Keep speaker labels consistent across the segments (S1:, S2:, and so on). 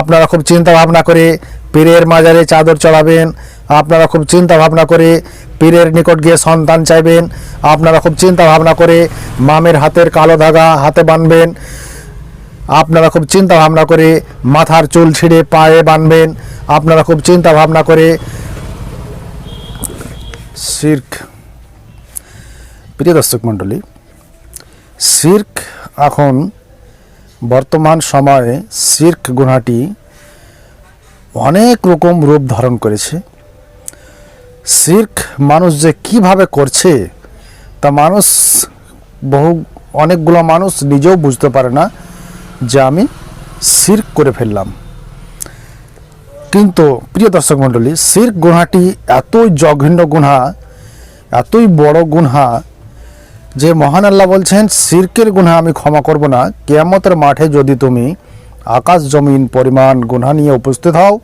S1: আপনারা খুব চিন্তা ভাবনা করে পীরের মাজারে চাদর চড়াবেন, আপনারা খুব চিন্তা ভাবনা করে পীরের নিকট গিয়ে সন্তান চাইবেন, আপনারা খুব চিন্তা ভাবনা করে মামের হাতের কালো ধাগা হাতে বাঁধবেন আপনারা খুব চিন্তা ভাবনা করে মাথার চুল ছিঁড়ে পায়ে বাঁধবেন আপনারা খুব চিন্তা ভাবনা করে সির্ক প্রিয় দর্শক মণ্ডলী সির্ক এখন বর্তমান সময়ে সির্ক গুণাটি অনেক রকম রূপ ধারণ করেছে। সির্ক মানুষ যে কীভাবে করছে, তা মানুষ বহু, অনেকগুলো মানুষ নিজেও বুঝতে পারে না যে আমি সির্ক করে ফেললাম। কিন্তু প্রিয় দর্শক মণ্ডলী সির্ক গুণাটি এতই জঘন্য গুণা এতই বড় গুণা যে মহান আল্লাহ বলছেন, সিরকের গুণা আমি ক্ষমা করব না। কেয়ামতের মাঠে যদি তুমি আকাশ জমিন পরিমাণ গুণা নিয়ে উপস্থিত হও,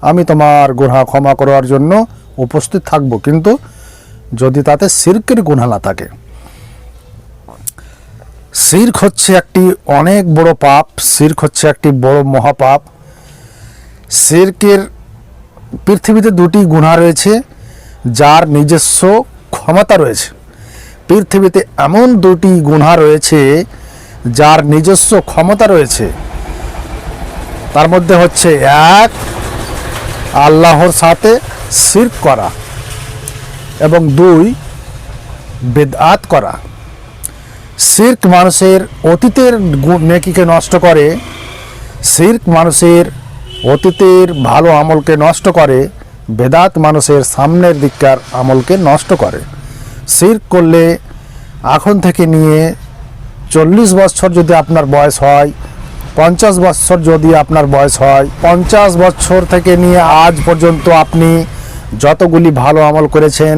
S1: আমি তোমার গুণা ক্ষমা করার জন্য উপস্থিত থাকব। কিন্তু যদি তাতে সিরকের গুণা না থাকে। সির্ক হচ্ছে একটি অনেক বড় পাপ, সির্ক হচ্ছে একটি বড় মহাপাপ। সিরকের পৃথিবীতে দুটি গুণা রয়েছে, যার নিজস্ব ক্ষমতা রয়েছে। পৃথিবীতে এমন দুটি গুণা রয়েছে যার নিজস্ব ক্ষমতা রয়েছে। তার মধ্যে হচ্ছে এক, আল্লাহর সাথে সির্ক করা এবং দুই, বেদাত করা। সির্ক মানুষের অতীতের নেকিকে নষ্ট করে সির্ক মানুষের অতীতের ভালো আমলকে নষ্ট করে, বেদাত মানুষের সামনের দিককার আমলকে নষ্ট করে। সির্ক করলে এখন থেকে নিয়ে চল্লিশ বছর যদি আপনার বয়স হয়, পঞ্চাশ বছর যদি আপনার বয়স হয়, পঞ্চাশ বছর থেকে নিয়ে আজ পর্যন্ত আপনি যতগুলি ভালো আমল করেছেন,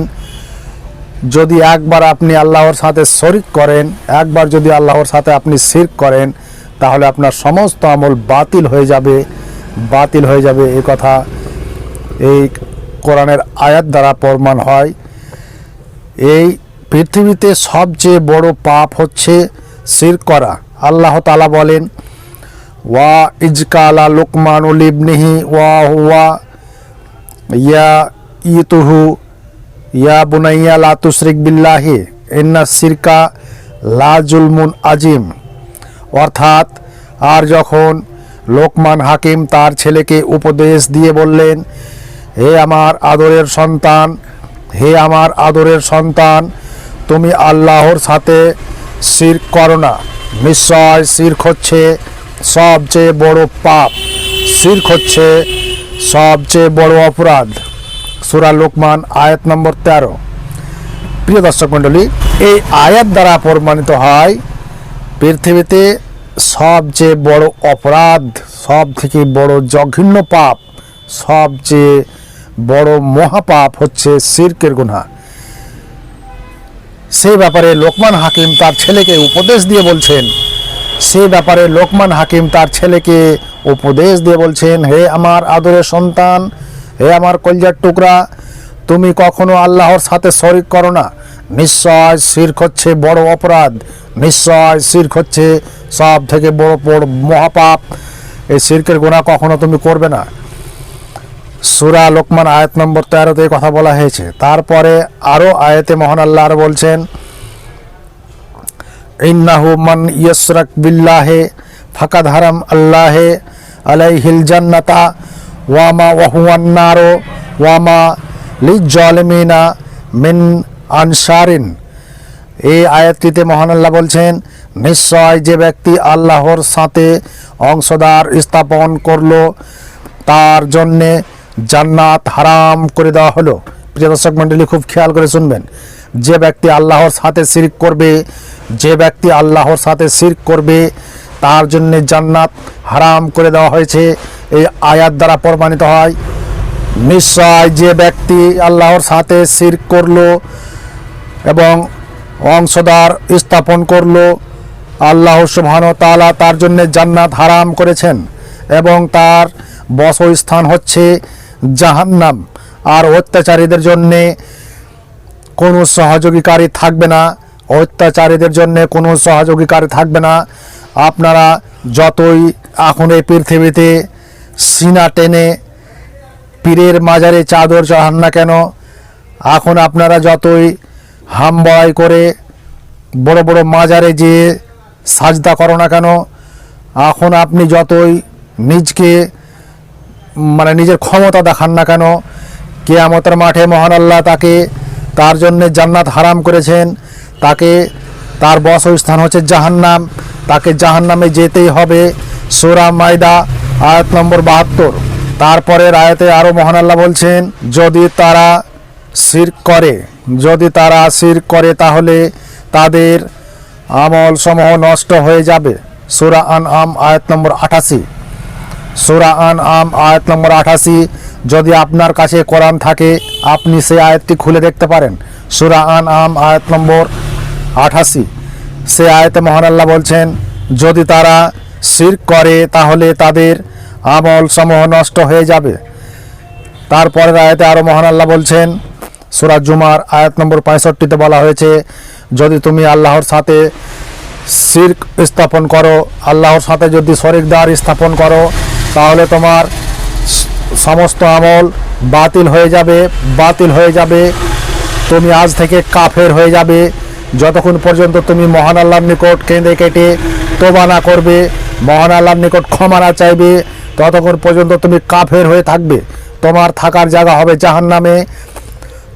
S1: যদি একবার আপনি আল্লাহর সাথে শরিক করেন, একবার যদি আল্লাহর সাথে আপনি শিরক করেন, তাহলে আপনার সমস্ত আমল বাতিল হয়ে যাবে, বাতিল হয়ে যাবে, এ কথা এই কোরআনের আয়াত দ্বারা প্রমাণ হয়। এই পৃথিবীতে সবচেয়ে বড় পাপ হচ্ছে শির করা। আল্লাহ তালা বলেন, ওয়া ইজকালা লুকমানুল ইবনিহি ওয়া হুয়া ইয়া ইতুহু ইয়া বুনাইয়া লা তুশরিক বিল্লাহি, ইন্না সিরকা লা জুলমুন আজিম। অর্থাৎ, আর যখন লোকমান হাকিম তার ছেলেকে উপদেশ দিয়ে বললেন, হে আমার আদরের সন্তান হে আমার আদরের সন্তান, তুমি আল্লাহর সাথে শির করো না। নিশ্চয় শির্ক হচ্ছে সবচেয়ে বড় পাপ। শির্ক হচ্ছে সবচেয়ে বড় অপরাধ। সুরা লোকমান, আয়াত নম্বর তেরো। প্রিয় দর্শক মণ্ডলী, এই আয়াত দ্বারা প্রমাণিত হয় পৃথিবীতে সবচেয়ে বড় অপরাধ সব থেকে বড় জঘন্য পাপ, সবচেয়ে বড় মহাপাপ হচ্ছে সিরকের গুণা সে ব্যাপারে লোকমান হাকিম তার ছেলেকে উপদেশ দিয়ে বলছেন, সে ব্যাপারে লোকমান হাকিম তার ছেলেকে উপদেশ দিয়ে বলছেন, হে আমার আদরের সন্তান, হে আমার কলজার টুকরা, তুমি কখনো আল্লাহর সাথে শরিক করো না। নিশ্চয় শির্ক হচ্ছে বড় অপরাধ, নিশ্চয় শির্ক হচ্ছে সব থেকে বড় বড় মহাপাপ। এই শির্কের গোনা কখনো তুমি করবে না। সুরা লোকমান আয়াত নম্বর তেরোতে কথা বলা হয়েছে। তারপরে আরও আয়াতে মোহন আল্লাহ আরও বলছেন, ইন্নাহু মান ইয়সরাক বিল্লাহে ফাকাদ হারাম আল্লাহে আলাইহিল জান্নাতা ওয়ামা ওয়াহুয়ান্নারো ওয়ামা লিজ্জালিমিনা মিন আনসারিন। এই আয়াতটিতে মহান আল্লাহ বলছেন, নিশ্চয় যে ব্যক্তি আল্লাহর সাথে অংশদার স্থাপন করল, তার জন্যে জান্নাত হারাম করে দেওয়া হলো। প্রিয় দর্শক মণ্ডলী, খুব খেয়াল করে শুনবেন। যে ব্যক্তি আল্লাহর সাথে শিরক করবে, যে ব্যক্তি আল্লাহর সাথে শিরক করবে, তার জন্যে জান্নাত হারাম করে দেওয়া হয়েছে। এই আয়াত দ্বারা প্রমাণিত হয়, নিশ্চয় যে ব্যক্তি আল্লাহর সাথে শিরক করল এবং অংশদার স্থাপন করল, আল্লাহ সুবহান তাআলা তার জন্য জান্নাত হারাম করেছেন এবং তার বসস্থান হচ্ছে জাহান্নাম। আর অত্যাচারীদের জন্যে কোনো সহযোগীকারী থাকবে না। অত্যাচারীদের জন্য কোনো সহযোগীকারী থাকবে না। আপনারা যতই এখন এই পৃথিবীতে সিনা টেনে পীরের মাজারে চাদর চড়ান না কেন, এখন আপনারা যতই হাম বড়াই করে বড় বড় মাজারে যেয়ে সাজদা করো না কেন, এখন আপনি যতই নিজকে মানে নিজের ক্ষমতা দেখান না কেন? কেয়ামতের মাঠে মহান আল্লাহ তাকে তার জন্যে জান্নাত হারাম করেছেন। তাকে তার বসস্থান হচ্ছে জাহান্নাম। তাকে জাহান্নামে যেতেই হবে। সোরা মাইদা আয়াত নম্বর বাহাত্তর। তারপরের আয়াতে আরও মহান আল্লাহ বলছেন, যদি তারা শির করে, যদি তারা শির করে তাহলে তাদের আমল সমূহ নষ্ট হয়ে যাবে। সুরা আন আম আয়াত নম্বর আঠাশি সুরা আন আম আয়াত নম্বর আঠাশি। যদি আপনার কাছে কোরআন থাকে, আপনি সেই আয়াতটি খুলে দেখতে পারেন। সুরা আন আম আয়াত নম্বর আঠাশি। সে আয়াতে মহান আল্লাহ বলছেন, যদি তারা শির করে, তাহলে তাদের আমল সমূহ নষ্ট হয়ে যাবে। তারপরের আয়াতে আরও মহান আল্লাহ বলছেন, সুরা জুমার আয়াত নম্বর পঁয়ষট্টিতে বলা হয়েছে, যদি তুমি আল্লাহর সাথে শির্ক স্থাপন করো, আল্লাহর সাথে যদি শরিকদার স্থাপন করো তাহলে তোমার সমস্ত আমল বাতিল হয়ে যাবে, বাতিল হয়ে যাবে। তুমি আজ থেকে কাফের হয়ে যাবে। যতক্ষণ পর্যন্ত তুমি মহান আল্লাহর নিকট কেঁদে কেটে তোবা না করবে, মহান আল্লাহর নিকট ক্ষমা না চাইবে, ততক্ষণ পর্যন্ত তুমি কাফের হয়ে থাকবে। তোমার থাকার জায়গা হবে জাহান্নামে।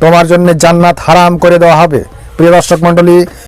S1: তোমার জন্য জান্নাত হারাম করে দেওয়া হবে। প্রিয় দর্শক মণ্ডলী